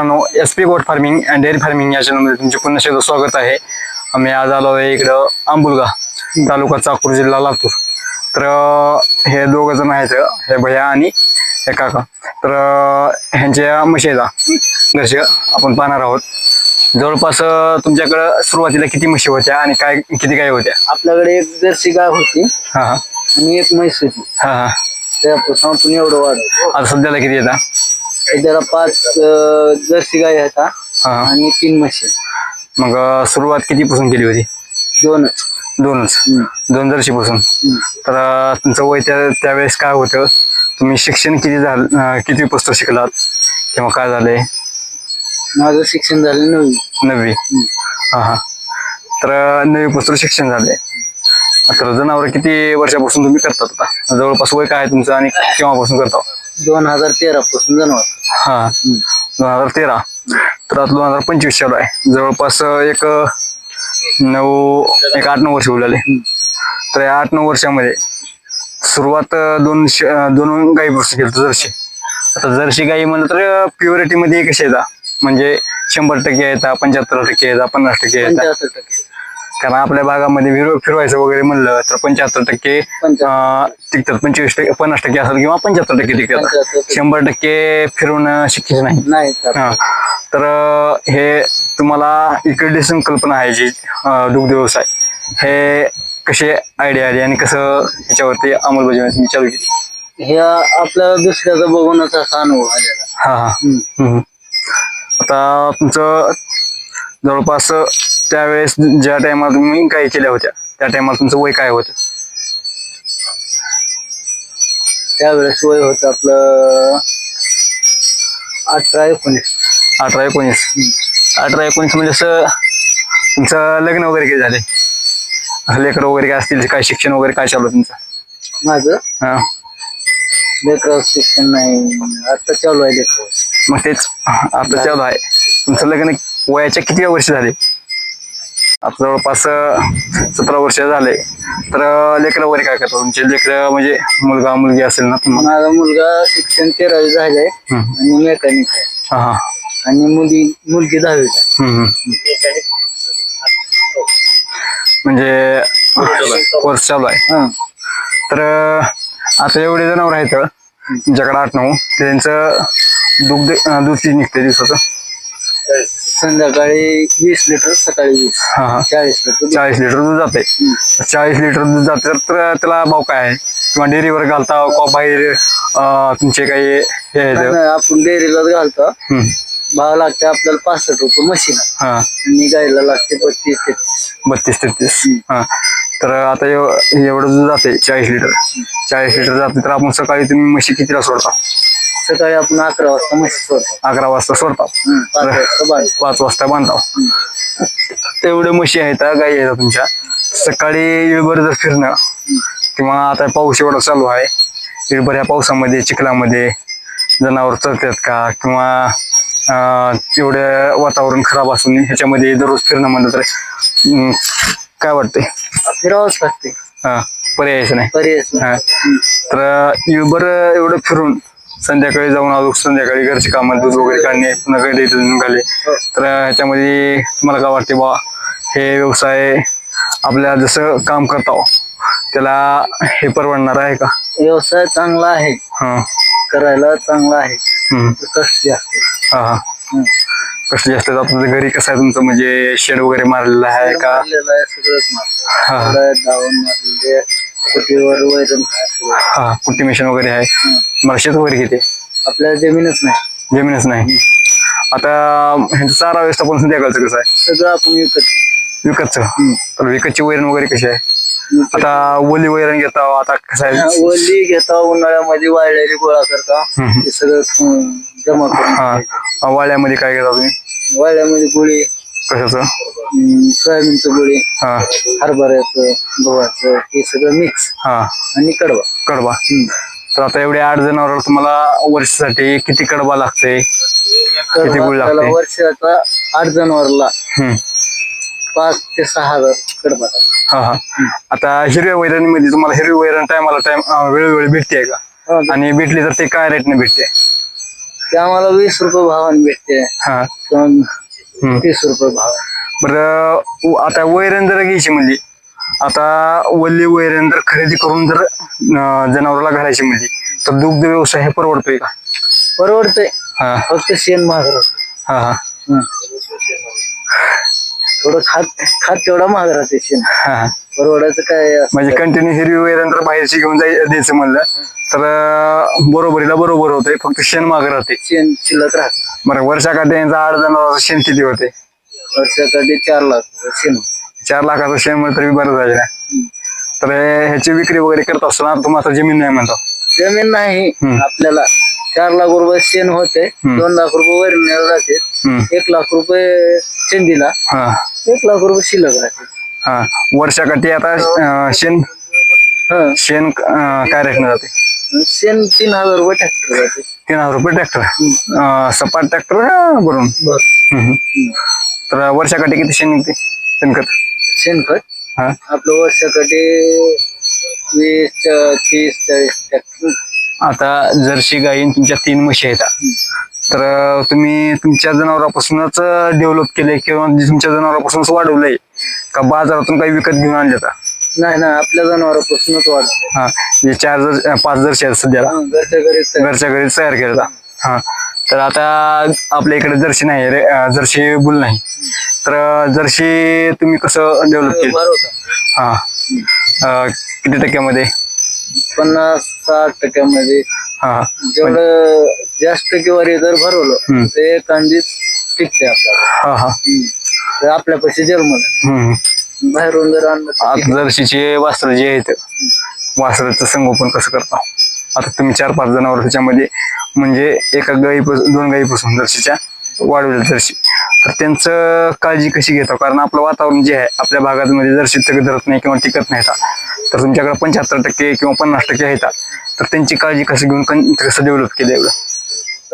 मित्रांनो S P goat farming and dairy farming या चॅनलमध्ये तुमचे पुन्हा एकदा स्वागत आहे. आम्ही आज आलो आहे इकडं आंबुलगा तालुका चाकूर जिल्हा लातूर. तर हे दोघं जण आहेत हे भैया आणि हे काका. तर ह्यांच्या म्हशी आहेत दर्शक आपण पाहणार आहोत. जवळपास तुमच्याकडं सुरुवातीला किती म्हशी होत्या आणि काय किती गाय होत्या? आपल्याकडे एक जर्सी गाय होती हा हा. आणि एक म्हैस होती. हा हा. त्यापासून आपण एवढं वाढवलं आता सध्याला किती येतात सध्याला पाच जर्सी गाय आहेत हा. हा. हा आणि तीन म्हशी मग अं, सुरुवात कितीपासून केली होती? दोनच. दोनच. हम्म. दोन जर्शीपासून हम्म. तर अं, तुमचं वय त्या त्यावेळेस काय होतं? तुम्ही शिक्षण किती झालं अं, किती पुस्तक शिकलात? किंवा काय झालंय? माझं शिक्षण झालं नववी. नववी. हा हा. तर अं, नववी पुस्तक शिक्षण झालंय. तर जनावर किती वर्षापासून तुम्ही करतात आता? जवळपास वय काय आहे तुमचं आणि केव्हापासून करता? दोन हजार तेरा पासून जनावर हा. दोन हजार तेरा. तर आता दोन हजार पंचवीस चालू आहे. जवळपास एक नऊ एक आठ नऊ वर्ष उरलेले तर या आठ नऊ वर्षामध्ये सुरुवात दोन श- दोन गाई बसू केलं जर्शी. आता जर्शी गाई म्हणलं तर प्युरिटी मध्ये कशी येतात म्हणजे शंभर टक्के येतात पंच्याहत्तर टक्के येतात पन्नास टक्के येतात पंच्याहत्तर टक्के. कारण आपल्या भागामध्ये फिरव फिरवायचं वगैरे म्हणलं तर पंच्याहत्तर टक्के टिकतात पंचवीस टक्के पन्नास टक्के असेल किंवा पंच्याहत्तर टक्के टिकतात. शंभर टक्के फिरवणं शक्यच नाही. नाही तर. हा. तुम्हाला इकडली संकल्पना आहे जी दुग्ध व्यवसाय. हे कसे आयडिया आली आणि कसं ह्याच्यावरती अंमलबजावणी तुम्ही चालू केली? हे आपल्याला दुसऱ्याचा बघूनच असा अनुभव आलेला. हा हा. आता तुमचं जवळपास त्यावेळेस ज्या टायमाला तुम्ही काही केल्या होत्या त्या टायमाला तुमचं वय काय होतं? त्यावेळेस वय होतं आपलं अठरा एकोणीस. अठरा एकोणीस. अठरा एकोणीस म्हणजे असं तुमचं लग्न वगैरे काही झाले? लेकर वगैरे काय असतील? काय शिक्षण वगैरे काय चालू तुमचं? माझं? हा. लेकराचं शिक्षण नाही. आता चालू आहे लेकर. मग तेच आता चालू आहे. तुमचं लग्न वयाच्या किती वर्ष झाले? आता जवळपास सतरा वर्ष झाले. तर लेकरं वगैरे काय करतात? तुमचे लेकरं म्हणजे मुलगा मुलगी असेल ना तुम्हाला? माझा मुलगा शिक्षण तेरावी झालंय हम्म. आणि मेकॅनिक आहे. हा हा. आणि मुली मुलगी दहावीला हम्म, हम्म. म्हणजे कोर्स चालू आहे. हा. तर आता एवढे जनावर आहेत तुमच्याकडे आठ नऊ त्यांचं दुग्ध अं, दूध किती निघते दिवसाचं. संध्याकाळी वीस लिटर सकाळी वीस. हा हा. चाळीस लिटर चाळीस लिटर दूध जाते चाळीस लिटर दूध जाते तर- त्याला भाव काय आहे? किंवा डेअरीवर घालता का बाहेर अं, तुमचे काही हे आहेत नाही, आपण डेअरीलाच घालतो. हम्म. भाव लागते आपल्याला पासष्ट रुपये मशीन. हा. आणि गायला लागते बत्तीस तेहतीस. बत्तीस तेहतीस. हा. तर आता एव- एवढं दूध जाते चाळीस लिटर. चाळीस लिटर जाते तर आपण सकाळी तुम्ही म्हशी कितीला सोडता? सकाळी आपण अकरा वाजता म्हशी सोडतो. अकरा वाजता सोडता. हम्म, पाच वाजता बांध पाच वाजता बांधता. तेवढे म्हशी आहेत गाई आहेत तुमच्या. सकाळी वेळभर जर फिरणं किंवा आता पाऊस एवढा चालू आहे वेळभर ह्या पावसामध्ये चिखलामध्ये जनावर चरतात का किंवा अं, तेवढं वातावरण खराब असून ह्याच्यामध्ये दररोज फिरणं म्हणलं तर अं, काय वाटतंय? फिरावंच लागते हा पर्यायच नाही. पर्यायच नाही. हा. तर वेळभर एवढं फिरून संध्याकाळी जाऊन आलो संध्याकाळी घरचे कामं दूध वगैरे काढणे पुन्हा घरी इथून निघाले. तर ह्याच्यामध्ये तुम्हाला काय वाटते बा हे व्यवसाय आपल्या जसं काम करतो त्याला हे परवडणार आहे का? व्यवसाय चांगला आहे. हा. करायला चांगला आहे. कष्ट जास्त. हा हा. कष्ट जास्त. आता घरी कसं आहे तुमचं? म्हणजे शेड वगैरे मारलेलं आहे का? सगळंच हा. मारलं सगळं धावून मारलेले कुटीवर वैरण आहे सगळं. हा कुट्टी मिशन वगैरे आहे? मला शेत वगैरे किती? आहे? आपल्याला जमीनच नाही. जमीनच नाही. आता ह्यांचं चारा व्यवस्थापन संध्याकाळचं कसं आहे? सगळं आपण विकत. विकतचं. तर विकतची वैरण वगैरे कशी आहे? आता ओली वैरण घेता आता कसं आहे? ओली घेता उन्हाळ्यामध्ये वाळलेली गोळा करता. हम्म. ते सगळं जमा करून. हा. वाळ्यामध्ये काय घेता तुम्ही? वाळ्यामध्ये गुळी. कशाचं सोयाबीनचं गुळी हा. हरभऱ्याचं गव्हाचं हे सगळं मिक्स हा. आणि कडवा. कडबा तर आता एवढे आठ जनावर तुम्हाला वर्षासाठी किती कडबा लागते किती गुळ कडवा त्याला लागते वर्षाचा आठ जनावरला हम्म. पाच ते सहा हजार कडवा लागतो. हा हा. आता हिरव्या वैरणीमध्ये तुम्हाला हिरवी वैरण टायमाला टाइम वेळोवेळी भेटते का? हा, आणि भेटली तर ते काय रेटने भेटते? ते आम्हाला वीस रुपये भावाने भेटते. हा. किंवा. तीस रुपये भाव बरं आता वैरण जर घ्यायची म्हणली. आता वल्ली वैरण जर खरेदी करून जर अं, जनावराला घालायची म्हणली तर दुग्ध व्यवसाय हे परवडतोय का? परवडतंय. हा. फक्त शेण महाग राहतं. हा हा. हं. थोडं खात खात तेवढा महाग राहते शेण. हा हा. परवडायचं काय असं? म्हणजे कंटिन्यू हिरवी वैरण जर बाहेरची घेऊन जाय द्यायचं म्हणलं. तर अं, बरोबरीला बरोबर होतंय. फक्त शेण माग राहते शेण शिल्लक राहत बरं वर्षाकाठी यांचं आठ जनावराचं शेण किती होते? वर्षासाठी चार लाख रुपये शेण चार लाखाचं शेण म्हणलं तरी बरं जाईल ना. तर हे- ह्याची विक्री वगैरे करत असताना तुम्हाला जमीन नाही म्हणतो. जमीन नाही. हम्म. आपल्याला चार लाख रुपये शेण होते. दोन लाख रुपये वैरणीला जाते हम्म. एक लाख रुपये शेंडीला. हा. एक लाख रुपये शिल्लक राहते. हा. वर्षाकाठी आता अं, शेण हं. शेण अं, काय रेटनं जाते? शेण तीन हजार रुपये ट्रॅक्टर जाते. तीन हजार रुपये ट्रॅक्टर सपाट ट्रॅक्टर भरून. बर. हम्म. तर वर्षाकाठी किती शेण निघते? शेणखत. शेणखत? हा. आपलं वर्षासाठी वीस च- तीस चाळीस ट्रॅक्टर आता जर्सी गायीन तुमच्या तीन म्हशी आहेत. तर तुम्ही तुमच्या जनावरापासूनच डेव्हलप केले किंवा तुमच्या जनावरापासूनच वाढवलंय. का बाजारातून काही विकत घेऊन आणले का? नाही ना आपल्या जनावरापासूनच वाढत हा जे चार जर पाच जर्सी आहेत सध्याला घरच्या घरीच. घरच्या घरी तयार केला हा तर आता आपल्या इकडे जर्सी नाही रे अं, जर्सी बुल नाही. तर अं, जर्सी तुम्ही कसं डेव्हलप केलं? बरं होता. हा अं, किती टक्क्यामध्ये? पन्नास साठ टक्क्यामध्ये. हा जेवढं जास्त टक्केवारी जर भरवलं हम्म. ते कांदीच टिकते आपल्याला. हा हा. हम्म. तर आपल्यापाशी जर्मन हम्म. बाहेरून जर आणलं तर आता जर्शीचे वास्त्र जे आहेत वासराचं संगोपन कसं करता? आता तुम्ही चार पाच जनावर त्याच्यामध्ये म्हणजे एका गाईपासून दोन गाईपासून जर्शीच्या वाढवल्या जर्शी तर त्यांचं काळजी कशी घेता? कारण आपलं वातावरण जे आहे आपल्या भागामध्ये जर्शी तग धरत नाही किंवा टिकत नाही तर तुमच्याकडे पंच्याहत्तर टक्के किंवा पन्नास टक्के आहेत. तर त्यांची काळजी कशी घेऊन कसं डेव्हलप केलं एवढं?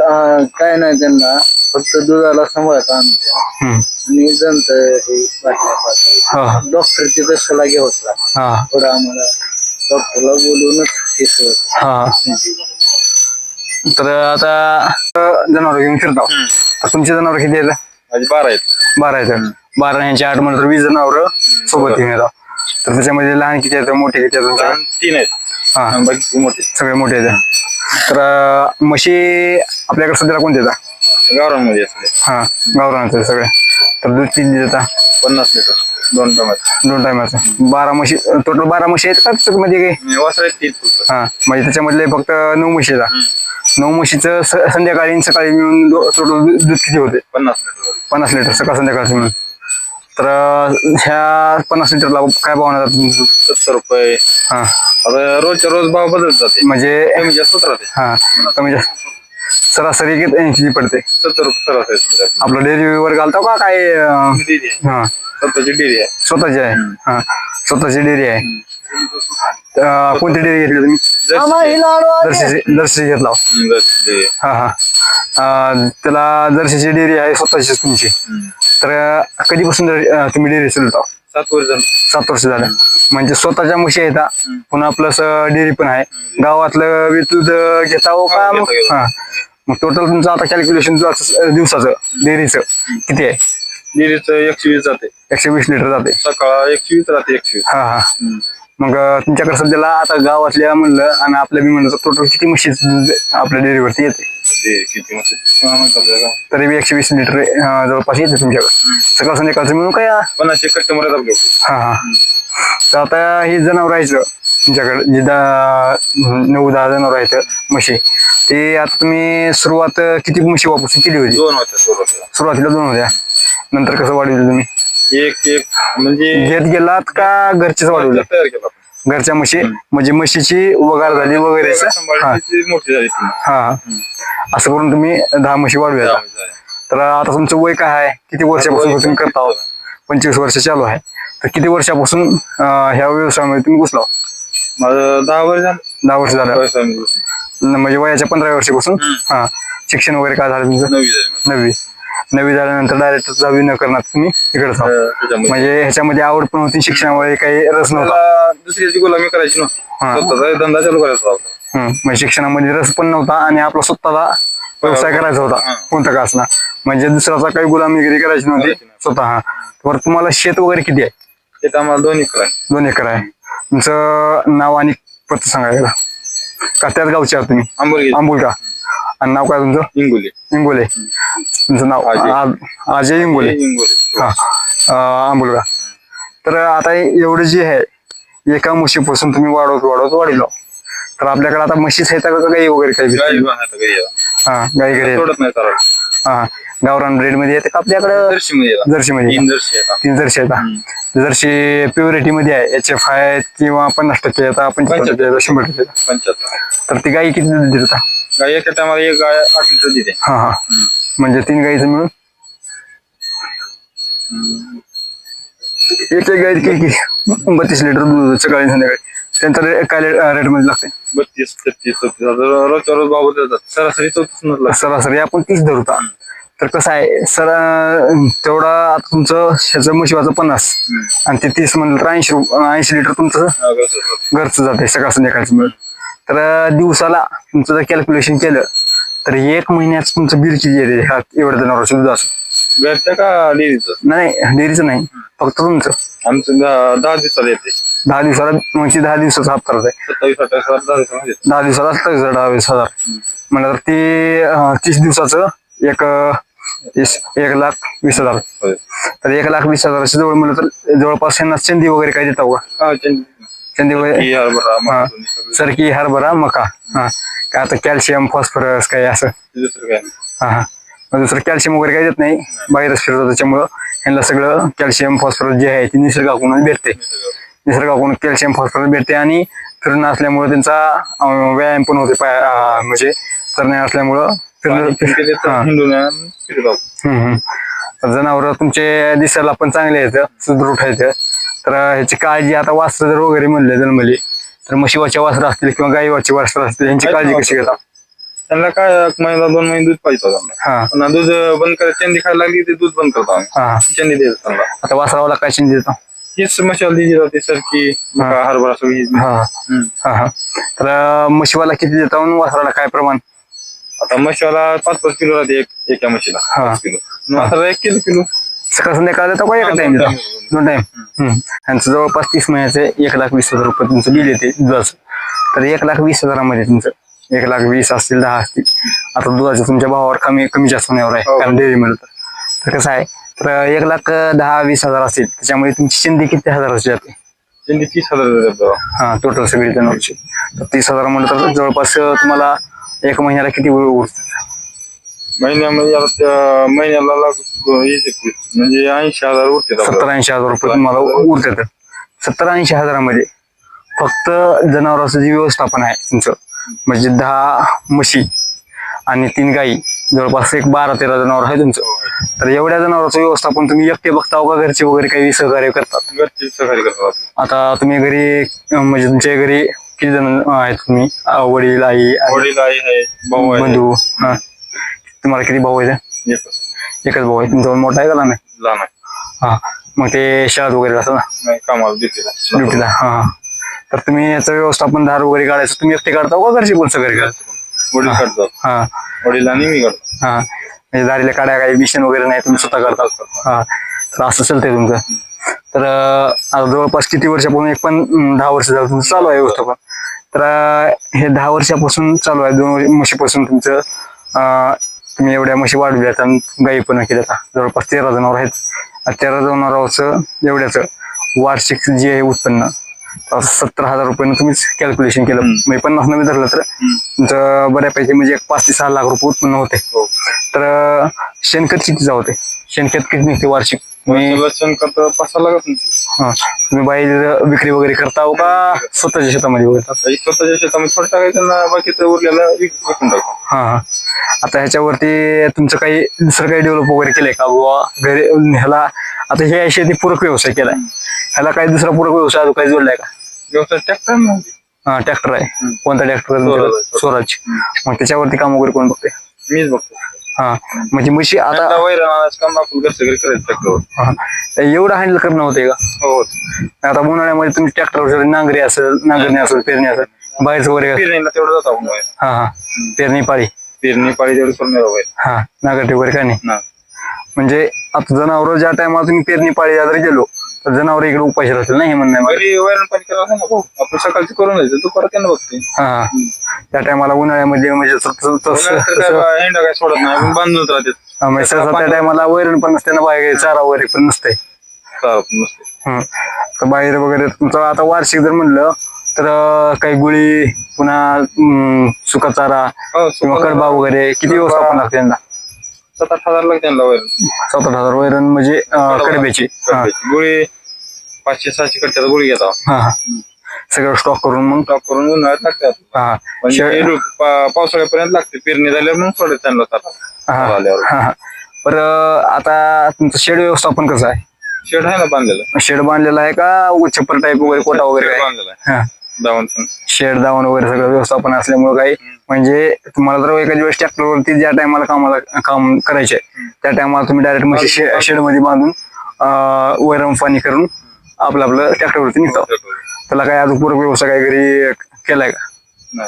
अं, काय नाही त्यांना. फक्त दुधाला सांभाळता आमच्या हम्म. आणि जमत हे बाटल्या पाहता हा. डॉक्टरची तर सल्ला घ्यावाच लागतो हा. थोडं आम्हाला डॉक्टरला बोलूनच हे सगळं. हा. तर आता जनावर घेऊन फिरतो. तर तुमचे जनावर किती आहेत? माझे बारा आहेत. बारा आहेत बारा यांचे आठ म्हणलं तर वीस जनावर सोबत घेऊन येतात तर त्याच्यामध्ये लहान किती आहेत? मोठे किती आहेत तुमच्या लहान तीन आहेत. हा. आणि बाकी मोठे. सगळे मोठे आहेत. तर अं, म्हशी आपल्याकडे सध्याला कोणते येतात गावरांमध्ये असते हा गावरानाचे सगळे. तर दूध किती देतात पन्नास लिटर दोन टमाटे. दोन टायमाचं बारा म्हशी टोटल बारा म्हशी आहेत का त्याच्यामध्ये काही? वासर आहेत तीन फक्त. हा म्हणजे त्याच्यामधले फक्त नऊ म्हशी येतात नऊ म्हशीचं स- संध्याकाळी आणि सकाळी मिळून टोटल दूध किती होते? पन्नास लिटर पन्नास लिटर सकाळ संध्याकाळचं मिळून. तर अं, ह्या पन्नास लिटरला काय भाव जातात सत्तर रुपये. हा. आता रोजच्या रोज भाव बदलत जाते. म्हणजे कमी जास्त होत राहते. हा कमी जास्त. सरासरी किती ऐंशी पडते. सत्तर रुपये सरासरी. आपलं डेअरी वर घालतो का काय अं, डेअरी आहे. हा. स्वतःची डेअरी आहे. स्वतःची आहे. हा. स्वतःची डेअरी आहे. अं, कोणती डेअरी घेतली तुम्ही? जर्सी जर्सी घेतला. हम्म, जर्सी डेअरी आहे. हा हा. अं, त्याला जर्सीची डेअरी आहे स्वतःचीच तुमची. हम्म. तर अं, कधीपासून अं, तुम्ही डेअरी चालवता सात वर्ष झालं. सात वर्ष झालं. म्हणजे स्वतःच्या म्हशी आहेत. पुन्हा प्लस डेअरी पण आहे. गावातलं दूध घेता हो का मग. हा. मग टोटल तुमचं आता कॅल्क्युलेशन दिवसाचं डेअरीचं किती आहे? डेअरीचं एकशे वीस जाते. एकशे वीस लिटर जाते. सकाळ एकशे वीस राहते एकशे वीस. हा हा. मग तुमच्याकडे सध्याला आता गावातल्या म्हणलं आणि आपल्या बी म्हणलं टोटल किती म्हशी आपल्या डेअरीवरती येते? किती हा. तरी बी एकशे वीस लिटर जवळपास येते तुमच्याकडे. सकाळ संध्याकाळचं मिळून काय हा पन्नासशे कस्टमर आहेत आपले. हा. तर आता हे जनावर राहायचं तुमच्याकडे जे दहा नऊ दहा जनावर आहेत म्हशी. ते आता तुम्ही सुरुवात किती म्हशी वापरून केली होती? दोन होत्या सुरुवातीला दोन होत्या. नंतर कसं वाढवलं तुम्ही? एक एक म्हणजे घेत गेलात का घरचेच वाढवलं? तयार केला आपण. घरच्या म्हशी? म्हणजे म्हशीची वगार झाली वगैरे हा. मोठी झाली. हा. असं करून तुम्ही दहा म्हशी झाली. तर आता तुमचं वय काय आहे? किती वर्षापासून तुम्ही करता आहोत? पंचवीस वर्ष चालू आहे. तर किती वर्षापासून ह्या व्यवसायामध्ये तुम्ही घुसला माझं दहा वर्ष झालं. दहा वर्ष झालं. म्हणजे वयाच्या पंधरा वर्षापासून? हा. शिक्षण वगैरे काय झालं तुमचं? नववी झाली. नववी. नववी झाल्यानंतर डायरेक्ट दहावी न करणार तुम्ही इकडे त्याच्यामध्ये. म्हणजे ह्याच्यामध्ये आवड पण होती शिक्षणामुळे काही रस नव्हता. मला दुसऱ्याची गुलामी करायची नव्हती. हा. धंदा चालू करायचा होता हम्म. म्हणजे शिक्षणामध्ये रस पण नव्हता आणि आपला स्वतःला व्यवसाय करायचा होता. हा. कोणता का असणार? म्हणजे दुसऱ्याचा काही गुलामीगिरी करायची नव्हती. करायची नाही. स्वतः. हा. बरं तुम्हाला शेत वगैरे किती आहे? तिथं आम्हाला दोन एकर आहे. दोन एकर आहे. तुमचं नाव आणि पत्ता सांगायला का त्याच गावचे आहात तुम्ही? आंबोली आंबोल का? आणि नाव काय तुमचं? इंगोली. इंगोले. तुमचं नाव? अजय. आ- अजय इंगोले. इंगोली. हा. अं, आंबोलगा तर आता एवढं जे आहे एका म्हशीपासून तुम्ही वाढवत वाढवत वाढलो तर आपल्याकडे आता म्हशीच आहेत का गाई वगैरे काही? आहे. हा गाई घरी आहेत. सोडत नाही चालत हा गावरान ब्रेडमध्ये येते का? आपल्याकडं जर्सी मध्ये याला. जर्सी मध्ये तीन जर्सी आता. तीन आहेत जर्सी प्युरिटी मध्ये आहे. एच एफ आहे किंवा पन्नास टक्के येतात पंचवीस टक्के येतात शंभर टक्के येतात. पंच्याहत्तर. तर ती गाई किती दूध देतात? गाय एका टायमाला एक गाय आठ लिटर देते हा हा. म्हणजे तीन गाईचं मिळून? एक एक गाई किती बत्तीस लिटर दूध सकाळी संध्याकाळी. त्यांचा रे- काय रेटमध्ये लागते? बत्तीस तेहतीस चौतीस आता रोजच्या रोज बाबू देतात. सरासरी चौतीस सरासरी आपण तीस धरता तर कसं आहे सर तेवढा आता तुमचं ह्याचं म्हशीवाचं पन्नास आणि ते तीस म्हणलं तर ऐंशी ऐंशी लिटर तुमचं घरचं जाते. सकाळ संध्याकाळचं मिळून. तर दिवसाला तुमचं जर कॅल्क्युलेशन केलं तर एक महिन्याचं तुमचं बिल किती येते ह्या एवढ्या जनावरांचं दुधाचं घरच्या का डेअरीचं? नाही डेअरीचं नाही फक्त तुमचं. आमचं दहा दिवसाला येते. दहा दिवसाला ती दहा दिवसाचा हप्ता सत्तावीस अठ्ठावीस हजार दहा दिवसाला सत्तावीस हजार दहा वीस हजार म्हणलं तर ते तीस दिवसाचं एक एक लाख वीस हजार. तर एक लाख वीस हजाराच्या जवळ म्हणलं तर जवळपास यांना चंदी वगैरे काय देता का हा, चंद- चंदी वगैरे ही. सरकी हरभरा मका. हा. काय आता कॅल्शियम फॉस्फरस काय असं. हा हा. दुसरं कॅल्शियम वगैरे काय देत नाही. बाहेरच फिरतो त्याच्यामुळं यांना सगळं कॅल्शियम फॉस्फरस जे आहे ते निसर्गाकडून भेटते. निसर्गाकडून कॅल्शियम फॉस्फरस भेटते आणि फिरणं असल्यामुळे त्यांचा व्यायाम पण होते पाय असल्यामुळं फिरणं तर हा. फिरत आहोत. जनावर तुमचे दिसायला पण चांगले आहेत सुदृढ आहेत. तर ह्याची काळजी आता वासर जर वगैरे म्हणले जन्मली तर म्हशीवाचे वासर असतील किंवा गाईवाचे वासर असतील यांची काळजी कशी घेता? त्यांना काय एक महिना दोन महिने दूध पाहिजे होतं आम्हाला. हा. पुन्हा दूध बंद करायचं चंदी खायला लागली ते दूध बंद करतो आम्ही. हा चंदी द्यायचं त्यांना. आता वासरावाला काय चिंता देतो? हीच मशाल दिली जाते सरकी मका हरभरा सगळी. हा. हम्म. हा हा. तर म्हशीवाला किती देता आणि वासराला काय प्रमाण? आता मशाला पाच पाच किलो राहते एक एका म्हशीला. हा. पाच किलो. मसाला एक किलो किलो. सकाळ संध्याकाळ देतो का एका टाइम दोन देतो time. दोन टाइम यांचं जवळपास तीस महिन्याचे एक लाख वीस हजार रुपये तुमचं बिल येते दुधाचं तर एक लाख वीस हजारामध्ये तुमचं एक लाख वीस असतील दहा असतील. आता दुधाचं तुमच्या भावावर कमी कमी जास्त होण्यावर आहे हो. कारण डेअरी मिळत तर. कसं आहे तर एक लाख दहा वीस हजार असतील. त्याच्यामुळे तुमची शिंदी किती हजाराची जाते? चंदी तीस हजार देतात बाबा. हा टोटल सगळी जनावरची. तर तीस हजार म्हणलं तर जवळपास तुम्हाला एक महिन्याला किती उरते महिन्यामध्ये आता त्या महिन्याला एकवीस म्हणजे ऐंशी हजार उरते सत्तर ऐंशी हजार रुपये तुम्हाला उरतात. सत्तर ऐंशी हजारामध्ये फक्त जनावरांचं जे व्यवस्थापन आहे तुमचं म्हणजे दहा म्हशी आणि तीन गाई जवळपास एक बारा तेरा जनावर आहे तुमचं. तर एवढ्या जनावरांचं व्यवस्थापन तुम्ही एकटे बघता का घरचे वगैरे काही सहकार्य करतात? घरचे सहकार्य करतात. आता तुम्ही घरी म्हणजे तुमच्या घरी किती जण आहेत तुम्ही? अं, वडील आई वडील आई आहे भाऊ आहे. बंधू हा. तुम्हाला किती भाऊ आहेत? एकच. एकच भाऊ आहे. तुमचा मोठा आहे का लहान आहे? लहान आहे. हा. मग ते शाळेत वगैरे जातात ना नाही कामाला ड्युटीला ड्युटीला हा हा. तर तुम्ही याचं व्यवस्थापन धार वगैरे काढायचं तुम्ही एकटे काढता का घरचे पण सगळे काढता? वडील काढतात. हा. वडील आणि मी काढतो. हा. म्हणजे दारीला काढ्या काही मिशन वगैरे नाही तुम्ही स्वतः करता. हा. तर असं चालतंय तुमचं. तर जवळपास किती वर्षापासून एक पण दहा वर्ष झालं तुमचं चालू आहे व्यवस्थापन. तर हे दहा वर्षापासून चालू आहे दोन वर्ष- म्हशीपासून तुमचं तुम्ही एवढ्या म्हशी वाढवल्यात आणि गायी पण केल्यात. जवळपास तेरा जनावर आहेत. तेरा जनावरांचं एवढ्याचं वार्षिक जे आहे उत्पन्न तर सत्तर हजार रुपयानं तुम्हीच कॅल्क्युलेशन केलं. म्हणजे पन्नास नव्हे धरलं तर तुमचं बऱ्यापैकी म्हणजे एक पाच ते सहा लाख रुपये उत्पन्न होते. हो. तर शेणखत किती होते. शेणखत किती निघते वार्षिक? सहा लागत नाही. हा, तुम्ही बाहेर विक्री वगैरे करता हो का? स्वतःच्या शेतामध्ये वगैरे स्वतःच्या शेतामध्ये थोडं टाकायचं ना बाकीचं उरलेलं विक- विकून हा हा. आता ह्याच्यावरती तुमचं काही दुसरं काही डेव्हलप वगैरे केलंय का बुवा? घरी ह्याला आता हे शेती पूरक व्यवसाय केलाय. ह्याला काही दुसरा पूरक व्यवसाय अजून काही जोडलाय का? व्यवसाय ट्रॅक्टर म्हणजे हा ट्रॅक्टर आहे. कोणता ट्रॅक्टर स्वराज. स्वराज. मग त्याच्यावरती काम वगैरे कोण बघते मीच बघतो हा. म्हणजे म्हशी आता आता वैरण आणायचं काम आपण घरच्या घरी करायचं ट्रॅक्टरवर. हा, एवढं हँडल करणं होते का? हो. आता उन्हाळ्यामध्ये तुम्ही ट्रॅक्टर नांगरी असेल नांगरणी असेल पेरणी असेल बाहेरचं वगैरे पेरणीला तेवढं जातो आपण बाहेर. हा हा. पेरणी पाळी. पेरणी पाळी तेवढी करून हा. नागरटे वगैरे काय नाही? ना म्हणजे आता जनावर ज्या टायमाला तुम्ही पेरणी पाळी जर गेलो तर जनावर इकडे उपाशी राहतील ना हे म्हणणं आहे माझं. घरी वैरण पाणी करायला सांगा भाऊ आपण सकाळची करून द्यायचं तू परत त्यांना बघते. हा. हा. त्या टायमाला उन्हाळ्यामध्ये म्हणजे तसं- तसं- तसं- उन्हाळ्यात तर तसं- काय हेंडा काय सोडत नाही आपण बांधून राहते. हा, म्हणजे सहसा त्या टायमाला वैरण पण नसते ना बाहेर चारा वगैरे पण नसते. हम्म. तर बाहेर वगैरे तुमचं आता वार्षिक जर म्हणलं तर अं, काही गुळी पुन्हा सुका चारा हो, किंवा कडबा वगैरे किती व्यवस्थापन लागते त्यांना? सात आठ हजार लागते त्यांना वैरण. सात आठ हजार वैरण म्हणजे अं, कडब्याची. हा. गोळी पाचशे सहाशे कट्ट्याचा गोळी घेता. हा हा. सगळं स्टॉक करून मग स्टॉक करून उन्हाळ्यात लागतात. हा. म्हणजे शेड- हे रोप पा- पावसाळ्यापर्यंत लागते. पेरणी झाल्यावर मग सोडत त्यांना हा आल्यावर. हा हा. बरं आता तुमचं शेड व्यवस्थापन कसं आहे? शेड आहे ना बांधलेलं. शेड बांधलेला आहे का छप्पर टाईप वगैरे कोटा वगैरे शेड काय बांधलेलं आहे. हा. दावण पण. शेड दावण वगैरे सगळं व्यवस्थापन असल्यामुळे काही म्हणजे तुम्हाला जर एखाद्या वेळेस ट्रॅक्टरवरती ज्या टायमाला कामाला काम करायचे त्या टायमाला तुम्ही डायरेक्ट म्हणजे शेडमध्ये बांधून अं, वैरण पाणी करून आपलं आपलं ट्रॅक्टरवरती निघतो. त्याला काय अजून पूरक व्यवसाय काय घरी केलाय का?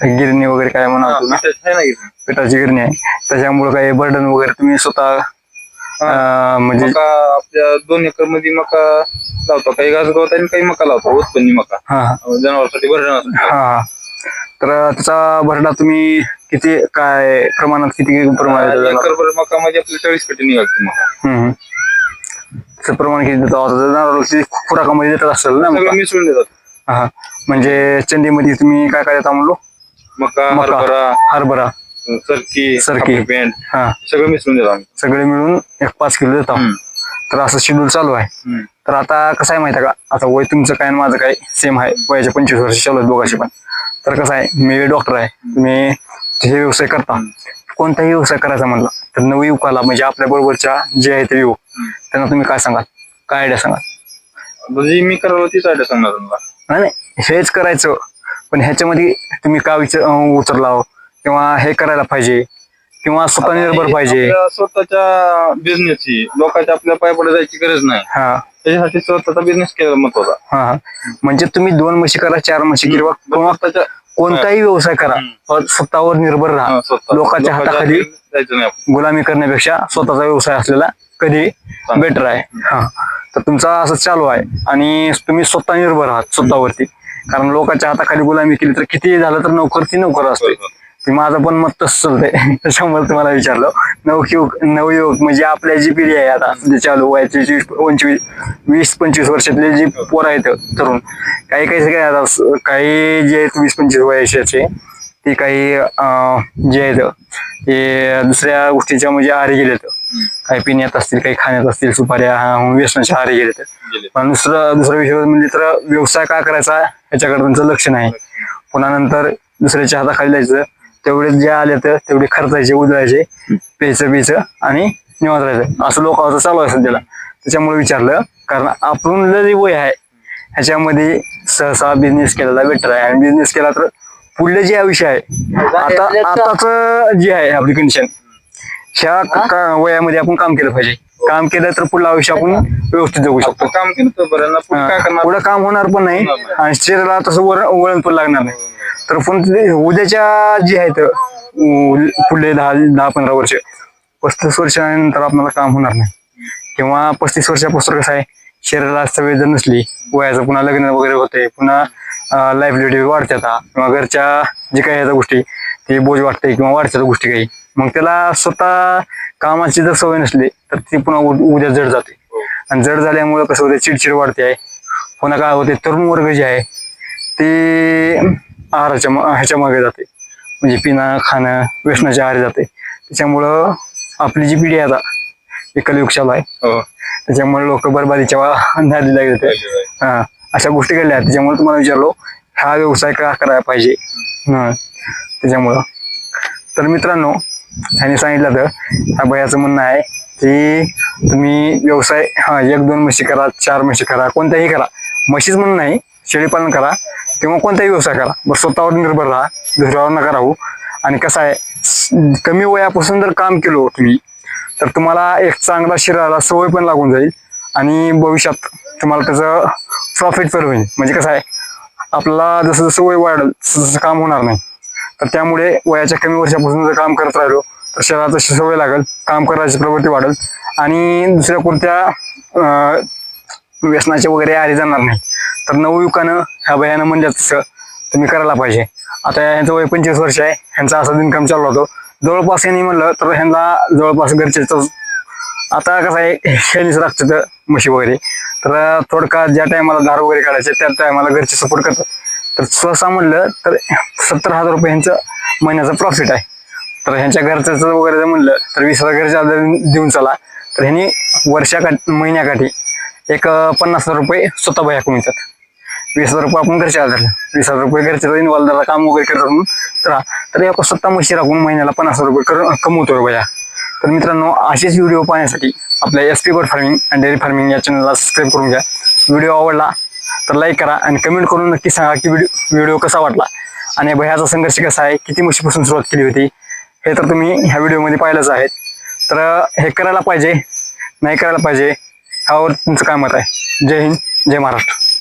काही गिरणी वगैरे काय म्हणा पिठाचं गिरणी. आहे. त्याच्यामुळे काही बर्डन वगैरे तुम्ही स्वतः अं, म्हणजे मका आपल्या दोन एकरमध्ये मका लावतो काही घास गवत आणि काही मका लावतो उत्पन्नी मका. हा हा. जनावरसाठी भरणं असतं. हा. तर त्याचा भरडा तुम्ही किती काय प्रमाणात किती प्रमाणात? एकर भर मका म्हणजे आपली चाळीस पेटी निघाली मका. हम्म, हम्म. प्रमाण किती देतो. आता जनावरांची खुराकामध्ये देत असेल ना सगळं? मिसळून देतात. हा हा. म्हणजे चंदीमध्ये तुम्ही काय काय देता म्हणलो? मका मका हरभरा हरभरा सरकी सरकी. पेंट हा. सगळं मिसळून देतो आम्ही. सगळे मिळून एक पाच किलो देतो. हम्म. तर असं शेड्यूल चालू आहे. हम्म. तर आता कसं आहे माहिती आहे का? आता वय तुमचं काय आणि माझं काय सेम आहे. वयाचे पंचवीस वर्ष चालू आहेत दोघांशी पण. तर कसं आहे? मी डॉक्टर आहे. तुम्ही हे व्यवसाय करता कोणताही व्यवसाय करायचा म्हणला तर नवयुवकाला म्हणजे आपल्या बरोबरच्या जे आहेत युवक त्यांना तुम्ही काय सांगाल? काय आयडिया सांगाल? म्हणजे मी करावं तीच आयडिया सांगणार तुम्हाला. नाही नाही हेच करायचं. पण ह्याच्यामध्ये तुम्ही का विचार अं, किंवा हे करायला पाहिजे. किंवा स्वतः निर्भर पाहिजे. आपल्या स्वतःच्या बिझनेसची लोकांच्या आपल्या पायापुढे जायची गरज नाही. हा. त्याच्यासाठी स्वतःचा बिझनेस केला महत्त्वाचा. हा हा. म्हणजे तुम्ही दोन म्हशी करा चार म्हशी किंवा किंवा स्वतःच्या कोणताही व्यवसाय करा. हम्म. पण स्वतःवर निर्भर हा, राहा स्वतः. लोकांच्या हाताखाली जायचं नाही आपण. गुलामी करण्यापेक्षा स्वतःचा व्यवसाय असलेला कधी बेटर आहे. हा. तर तुमचा असं चालू आहे. आणि तुम्ही स्वतः निर्भर आहात स्वतःवरती. कारण लोकांच्या हाताखाली गुलामी केली तर किती झालं तर नोकर ती नोकर असते. माझं पण मत तसं चालतंय. त्याच्यामुळे तुम्हाला विचारलं. नवयुवक नवयुवक म्हणजे आपल्या जी पिढी आहे आता जे चालू वयाची जी पंचवीस वीस पंचवीस वर्षातले जी पोरं आहेत तरुण काही काही सगळे आता काही जे आहेत वीस पंचवीस वयाचे ते काही जे आहेत ते दुसऱ्या गोष्टीच्या म्हणजे आहारी गेलेत. काही पिण्यात असतील काही खाण्यात असतील सुपाऱ्या व्यसनाच्या आहारी गेले. पण दुसरं दुसरा विषय म्हणजे तर व्यवसाय काय करायचा ह्याच्याकडे त्यांचं लक्ष नाही. पुन्हा नंतर दुसऱ्याच्या हाताखाली जायचं तेवढे जे आले तर तेवढे खर्चायचे उधळायचे प्यायचं प्यायचं आणि निवांत राहायचं. असं लोकांचं चालू आहे सध्याला. त्याच्यामुळे विचारलं कारण आपण जे वय आहे ह्याच्यामध्ये सहसा बिझनेस केलेला बेटर आहे. आणि बिझनेस केला तर पुढले जे आयुष्य आहे आता आताच जे आहे आपली कंडिशन ह्या का- वयामध्ये आपण काम केलं पाहिजे. काम केलं तर पुढलं आयुष्य आपण व्यवस्थित जगू शकतो. काम केलं तर बरं ना पुढे काय करणार? पुढं काम होणार पण नाही आणि शरीराला तसं वरण वळण पण लागणार नाही. तर पण ते उद्याच्या जे आहेत उ- पुढले दहा दहा पंधरा वर्ष पस्तीस वर्षानंतर आपल्याला काम होणार नाही. किंवा पस्तीस वर्षापासून कसं आहे शरीराला सवय जर नसली वयाचं पुन्हा लग्न वगैरे होते पुन्हा लाईफ वाढते आता. किंवा घरच्या जे काही ह्याच्या गोष्टी ते बोज वाटते किंवा वाढत्या गोष्टी काही. मग त्याला स्वतः कामाची जर सवय नसली तर ती पुन्हा उद्या जड जाते. आणि जड झाल्यामुळे कसं होते चिडचिड वाढते आहे. पुन्हा काय होते तरुण वर्ग जे आहे ते आहाराच्या ह्याच्या मागे जाते. म्हणजे पिणं खाणं व्यसनाच्या आहारी जाते. त्याच्यामुळं आपली जी पिढी आता ही कलियुग चालू आहे. हो. त्याच्यामुळे लोक बरबादीच्या लागले होते हा. अशा गोष्टी घडल्या. त्याच्यामुळे तुम्हाला विचारलो हा व्यवसाय का करायला पाहिजे? हा. त्याच्यामुळं. तर मित्रांनो ह्याने सांगितलं तर ह्या भयाचं म्हणणं आहे की तुम्ही व्यवसाय हां एक दोन म्हशी करा चार म्हशी करा कोणत्याही करा. म्हशीच म्हणून नाही शेळीपालन करा किंवा कोणताही व्यवसाय करा. बरं स्वतःवर निर्भर राहा दुसऱ्यावर नका राहू. आणि कसं आहे कमी वयापासून जर काम केलो हो तुम्ही तर तुम्हाला एक चांगला शरीराला सवय पण लागून जाईल आणि भविष्यात तुम्हाला त्याचं प्रॉफिट पण होईल. म्हणजे कसं आहे आपला जसं जसं वय वाढेल तसं तसं काम होणार नाही. तर त्यामुळे वयाच्या कमी वर्षापासून जर काम करत राहिलो तर शरीराची सवय लागेल काम करायची प्रवृत्ती वाढेल आणि दुसऱ्या कोणत्या व्यसनाचे वगैरे आले जाणार नाही. तर नवयुवकानं ह्या भयानं म्हणलं तसं तुम्ही करायला पाहिजे. आता ह्यांचं वय पंचवीस वर्ष आहे ह्यांचा असा इन्कम चालू होतो. जवळपास यांनी म्हणलं तर ह्यांना जवळपास घरचे आता कसं आहे ह्यांनीच लागतं तर म्हशी वगैरे. तर थोडका ज्या टायमाला दार वगैरे काढायचे त्या टायमाला घरचे सपोर्ट करतात. तर सहसा म्हणलं तर सत्तर हजार रुपये ह्यांचं महिन्याचं प्रॉफिट आहे. तर ह्यांच्या घरचं वगैरे जर म्हणलं तर वीस हजार घरच्या देऊन चला. तर ह्यांनी वर्षाकाठी महिन्याकाठी एक पन्नास हजार रुपये स्वतः बाया कमवतात वीस हजार रुपये आपण घरच्या धरलं वीस हजार रुपये घरच्या इन्व्हॉल्व काम वगैरे करतात म्हणून तर तर एक स्वतः म्हशी राखून महिन्याला पन्नास हजार रुपये कर कमवतोय भया तर मित्रांनो असेच व्हिडिओ पाहण्यासाठी आपल्या S P bird farming and dairy farming या चॅनलला सबस्क्राईब करून घ्या. व्हिडिओ आवडला तर लाईक करा आणि कमेंट करून नक्की सांगा की व्हिडिओ व्हिडिओ कसा वाटला. आणि भयाचा संघर्ष कसा आहे? किती म्हशीपासून सुरुवात केली होती? हे तर तुम्ही ह्या व्हिडिओमध्ये पाहिलंच आहेत तर हे करायला पाहिजे नाही करायला पाहिजे ह्यावर तुमचं काय मत आहे? जय हिंद जय महाराष्ट्र.